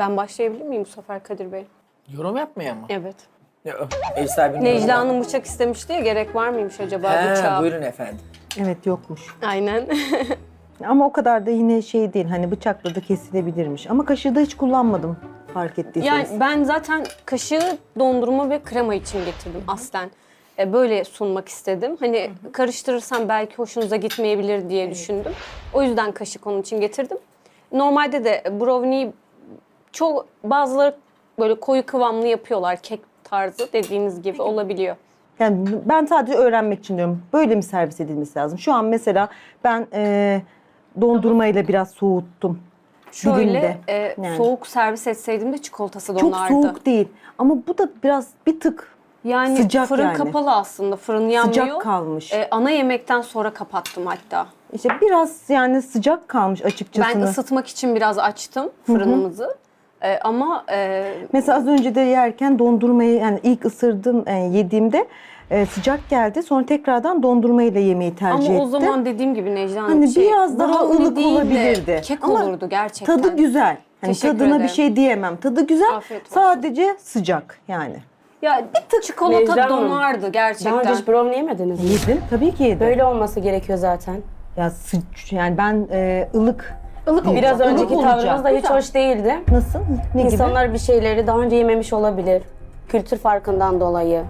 Ben başlayabilir miyim bu sefer Kadir Bey? Yorum yapmaya mı? Evet. Ya, Ev sahibinin Necla. Hanım bıçak istemişti ya gerek var mıymış acaba He, bıçağa? buyurun efendim. Evet yokmuş. Aynen. Ama o kadar da yine şey değil. Hani bıçakla da kesilebilirmiş. Ama kaşığı da hiç kullanmadım fark ettiyseniz. yani ben zaten kaşığı dondurma ve krema için getirdim aslen. E, böyle sunmak istedim. Hani karıştırırsam belki hoşunuza gitmeyebilir diye düşündüm. O yüzden kaşık onun için getirdim. Normalde de brownie çok bazıları böyle koyu kıvamlı yapıyorlar. Kek tarzı dediğiniz gibi olabiliyor. Yani ben sadece öğrenmek için diyorum. Böyle mi servis edilmesi lazım? Şu an mesela ben e, dondurmayla biraz soğuttum. Şöyle Dilimde. e, Yani. soğuk servis etseydim de çikolatası Çok donardı. soğuk değil. Ama bu da biraz bir tık Yani Sıcak fırın yani. kapalı aslında. Fırın yanmıyor. sıcak kalmış. E, ana yemekten sonra kapattım hatta. İşte biraz yani sıcak kalmış açıkçası. Ben ısıtmak için biraz açtım fırınımızı. E, ama e, Mesela az önce de yerken dondurmayı yani ilk ısırdım e, yediğimde e, sıcak geldi. Sonra tekrardan dondurmayla yemeyi tercih ama ettim. o zaman dediğim gibi Necla Hanım Hani şey, biraz daha brownie ılık değil de olabilirdi. Kek Ama olurdu gerçekten. Tadı güzel. Hani Teşekkür tadına bir ederim. şey diyemem. Tadı güzel. Afiyet olsun. Sadece sıcak yani. Ya bir tık çikolata Necla Hanım, donardı Daha gerçekten. önce hiç brownie yemediniz mi? Yedim. Tabii ki yedim. Böyle olması gerekiyor zaten. Ya sı- yani ben e, ılık Ilık olacak. Biraz önceki olacak. tavrınız da hiç Güzel. hoş değildi. nasıl? Ne gibi? İnsanlar bir şeyleri daha önce yememiş olabilir. Kültür farkından dolayı.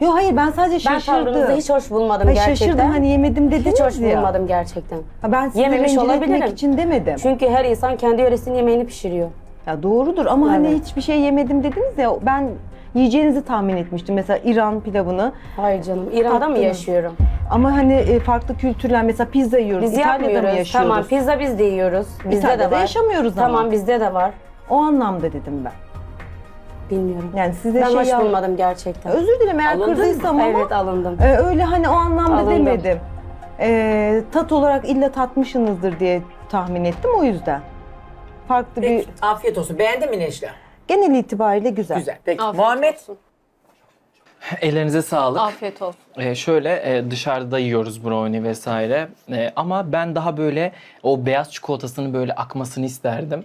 Yok hayır ben sadece Ben şaşırdım. tavrınızı hiç hoş bulmadım Hayır, gerçekten. şaşırdım hani yemedim dediniz hiç hoş ya. bulmadım gerçekten. Ha, ben sizi Yememiş rencide olabilirim. için demedim. Çünkü her insan kendi yöresinin yemeğini pişiriyor. Ya doğrudur ama hani Evet. hiçbir şey yemedim dediniz ya ben yiyeceğinizi tahmin etmiştim. Mesela İran pilavını Hayır canım. İran'da mı Tatlım. yaşıyorum? Ama hani e, farklı kültürler mesela pizza yiyoruz. Biz İtalya'da mı yapmıyoruz. yaşıyoruz? Tamam pizza biz de yiyoruz. Bizde İtalya'da de var. yaşamıyoruz ama. Tamam bizde de var. O anlamda dedim ben. Bilmiyorum. Yani size Ben şey hoş bulmadım gerçekten. Özür dilerim eğer Alındın mı? kırdıysam ama Evet alındım. e, öyle hani o anlamda Alındım. demedim. E, tat olarak illa tatmışsınızdır diye tahmin ettim o yüzden. Farklı bir Peki, afiyet olsun. Beğendin mi Necla? genel itibariyle güzel. Güzel. Peki Afiyet Muhammed olsun. Ellerinize sağlık. Afiyet olsun. Ee, şöyle e, dışarıda yiyoruz brownie vesaire. E, ama ben daha böyle o beyaz çikolatasının böyle akmasını isterdim.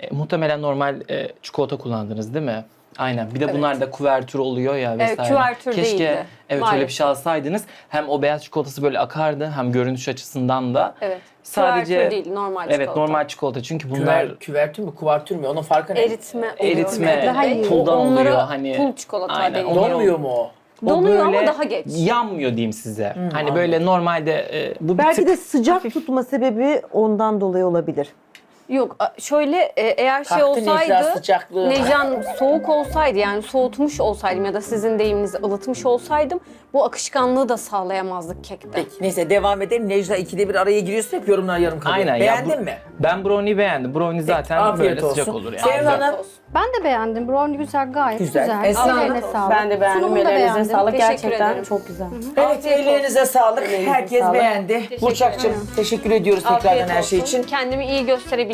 E, muhtemelen normal e, çikolata kullandınız değil mi? Aynen. Bir de bunlar da kuvertür oluyor ya vesaire. küvertür Keşke değildi, evet öyle bir maalesef. şey alsaydınız. Hem o beyaz çikolatası böyle akardı hem görünüş açısından da. Evet. Sadece Küvertür değil normal Evet çikolata. normal çikolata. Çünkü bunlar Küver, küvertür mü, kuvartür mü? Onun farkı ne? Eritme oluyor. eritme, Daha iyi. puldan Onlara oluyor hani. Pul çikolata Aynen, deniyor. onlar Donmuyor mu o? o Donuyor ama böyle daha geç. Yanmıyor diyeyim size. hani böyle normalde e, bu bir Belki tık de sıcak tutma sebebi ondan dolayı olabilir. Yok a- şöyle e, eğer şey olsaydı sıcaklığı. Necan soğuk olsaydı yani soğutmuş olsaydım ya da sizin deyiminizle ılıtmış olsaydım bu akışkanlığı da sağlayamazdık kekte. Peki neyse devam edelim. Necla ikide bir araya giriyorsun hep yorumlar yarım kalıyor. Aynen. ya Beğendin bu- mi? Ben brownie beğendim. Brownie zaten Afiyet böyle olsun. sıcak olur yani. Sevim Hanım. Ben de beğendim. Brownie güzel, gayet Güzel. güzel. Esra Ellerine Hanım, sağlık. Ben de beğendim. Sunumunu da Ellerinize beğendim. sağlık. Teşekkür Gerçekten ederim. çok güzel. Evet ellerinize sağlık. Herkes sağlık. beğendi. Burçak'cığım teşekkür ediyoruz tekrardan her şey için. Kendimi iyi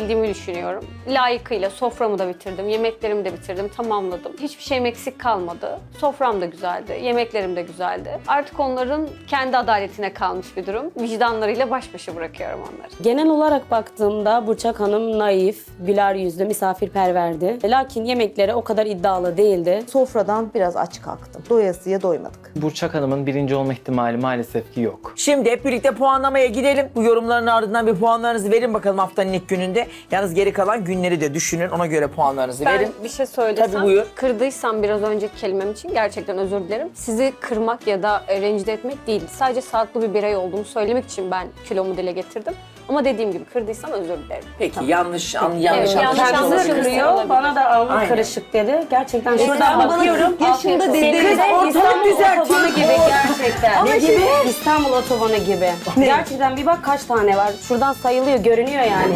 gösterebildiğimi düşünüyorum. Layıkıyla soframı da bitirdim, yemeklerimi de bitirdim, tamamladım. Hiçbir şeyim eksik kalmadı. Sofram da güzeldi, yemeklerim de güzeldi. Artık onların kendi adaletine kalmış bir durum. Vicdanlarıyla baş başa bırakıyorum onları. Genel olarak baktığımda Burçak Hanım naif, güler yüzlü, misafirperverdi. Lakin yemekleri o kadar iddialı değildi. Sofradan biraz aç kalktım. Doyasıya doymadık. Burçak Hanım'ın birinci olma ihtimali maalesef ki yok. Şimdi hep birlikte puanlamaya gidelim. Bu yorumların ardından bir puanlarınızı verin bakalım haftanın ilk gününde. Yalnız geri kalan günleri de düşünün. Ona göre puanlarınızı Ben verin. bir şey söylesem, Tabii, buyur. kırdıysam biraz önceki kelimem için gerçekten özür dilerim. Sizi kırmak ya da e, rencide etmek değil. Sadece sağlıklı bir birey olduğumu söylemek için ben kilomu dile getirdim. Ama dediğim gibi kırdıysam özür dilerim. Peki yanlış an, yanlış Evet, yanlış anlaşılmış olabilir. Kırıyor, bana da alnı Aynen. karışık dedi. Gerçekten şuradan bana bakıyorum. 40 yaşında Senin dedi. de Ortalık İstanbul düzeltiyor. otobanı gibi gerçekten. Ne gibi? İstanbul otobanı gibi. Gerçekten bir bak kaç tane var. Şuradan sayılıyor, görünüyor yani.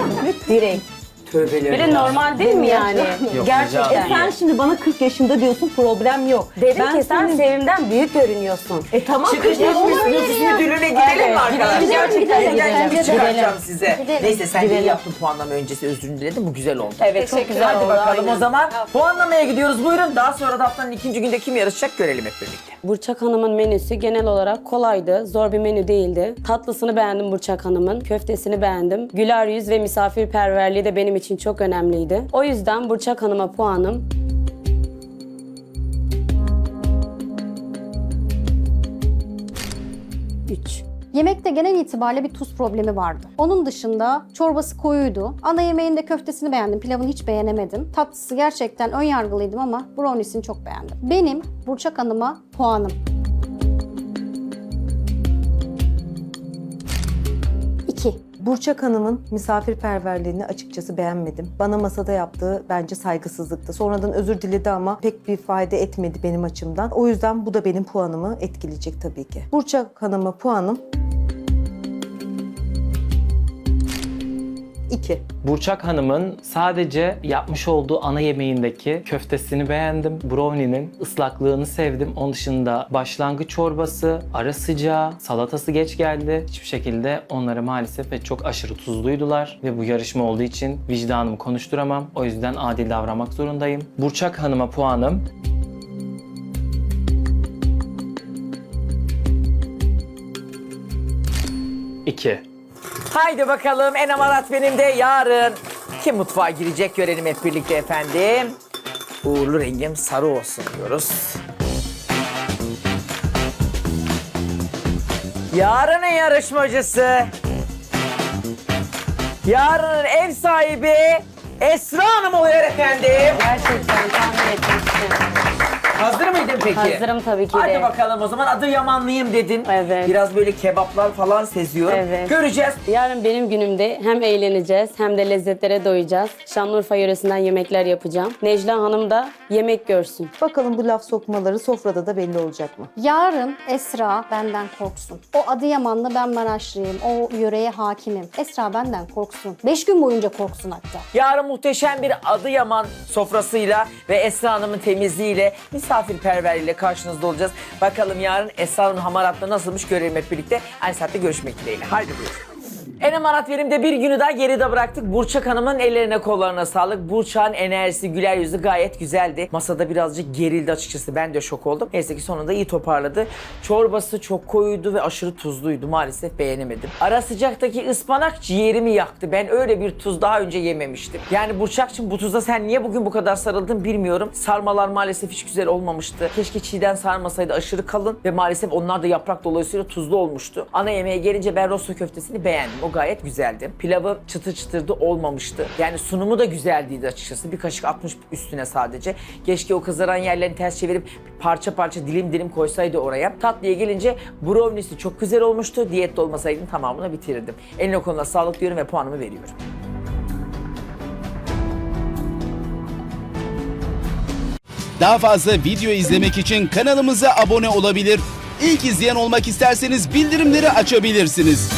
Direkt. Tövbeler. Bir de normal değil mi yani? Yok, Gerçekten. rica Sen şimdi bana 40 yaşında diyorsun problem yok. Dedim ki sen senin- Sevim'den büyük görünüyorsun. E tamam. Çıkış nüfus nüfus müdürlüğüne gidelim mi Evet, arkadaşlar? gidelim, gerçekten gidelim. çıkartacağım size. Gidelim. Neyse sen iyi yaptın puanlama öncesi özrünü diledim. Bu güzel oldu. Evet çok güzel Hadi oldu. bakalım aynen. o zaman puanlamaya gidiyoruz. Buyurun. Daha sonra da haftanın ikinci günde kim yarışacak görelim hep birlikte. Burçak Hanım'ın menüsü genel olarak kolaydı. Zor bir menü değildi. Tatlısını beğendim Burçak Hanım'ın. Köftesini beğendim. Güler yüz ve misafirperverliği de benim için çok önemliydi. O yüzden Burçak Hanım'a puanım 3. Yemekte genel itibariyle bir tuz problemi vardı. Onun dışında çorbası koyuydu. Ana yemeğinde köftesini beğendim. Pilavını hiç beğenemedim. Tatlısı gerçekten ön yargılıydım ama browniesini çok beğendim. Benim Burçak Hanım'a puanım. Burçak Hanım'ın misafirperverliğini açıkçası beğenmedim. Bana masada yaptığı bence saygısızlıktı. Sonradan özür diledi ama pek bir fayda etmedi benim açımdan. O yüzden bu da benim puanımı etkileyecek tabii ki. Burçak Hanım'a puanım 2. Burçak Hanım'ın sadece yapmış olduğu ana yemeğindeki köftesini beğendim. Brownie'nin ıslaklığını sevdim. Onun dışında başlangıç çorbası, ara sıcağı, salatası geç geldi. Hiçbir şekilde onları maalesef ve çok aşırı tuzluydular. Ve bu yarışma olduğu için vicdanımı konuşturamam. O yüzden adil davranmak zorundayım. Burçak Hanım'a puanım İki. Haydi bakalım en amarat benim de yarın. Kim mutfağa girecek görelim hep birlikte efendim. Uğurlu rengim sarı olsun diyoruz. Yarının yarışmacısı. Yarının ev sahibi Esra Hanım oluyor efendim. Gerçekten tahmin etmiştim. Hazır mıydın peki? Hazırım tabii ki de. Hadi bakalım o zaman adı Yamanlıyım dedin. Evet. Biraz böyle kebaplar falan seziyorum. Evet. Göreceğiz. Yarın benim günümde hem eğleneceğiz hem de lezzetlere doyacağız. Şanlıurfa yöresinden yemekler yapacağım. Necla Hanım da yemek görsün. Bakalım bu laf sokmaları sofrada da belli olacak mı? Yarın Esra benden korksun. O Adıyamanlı ben Maraşlıyım. O yöreye hakimim. Esra benden korksun. 5 gün boyunca korksun hatta. Yarın muhteşem bir Adıyaman sofrasıyla ve Esra Hanım'ın temizliğiyle, misafirperverliğiyle karşınızda olacağız. Bakalım yarın Esra Hanım hamaratla nasılmış görelim hep birlikte. Aynı saatte görüşmek dileğiyle. Haydi buyurun. En amarat verimde bir günü daha geride bıraktık. Burçak Hanım'ın ellerine kollarına sağlık. Burçak'ın enerjisi, güler yüzü gayet güzeldi. Masada birazcık gerildi açıkçası. Ben de şok oldum. Neyse ki sonunda iyi toparladı. Çorbası çok koyuydu ve aşırı tuzluydu. Maalesef beğenemedim. Ara sıcaktaki ıspanak ciğerimi yaktı. Ben öyle bir tuz daha önce yememiştim. Yani Burçak'cığım bu tuza sen niye bugün bu kadar sarıldın bilmiyorum. Sarmalar maalesef hiç güzel olmamıştı. Keşke çiğden sarmasaydı aşırı kalın ve maalesef onlar da yaprak dolayısıyla tuzlu olmuştu. Ana yemeğe gelince ben rosto köftesini beğendim. O gayet güzeldi. Pilavı çıtır çıtırdı olmamıştı. Yani sunumu da güzeldi açıkçası. Bir kaşık atmış üstüne sadece. Keşke o kızaran yerlerini ters çevirip parça parça dilim dilim koysaydı oraya. Tatlıya gelince browniesi çok güzel olmuştu. Diyette olmasaydım tamamını bitirirdim. Eline koluna sağlık diyorum ve puanımı veriyorum. Daha fazla video izlemek için kanalımıza abone olabilir. İlk izleyen olmak isterseniz bildirimleri açabilirsiniz.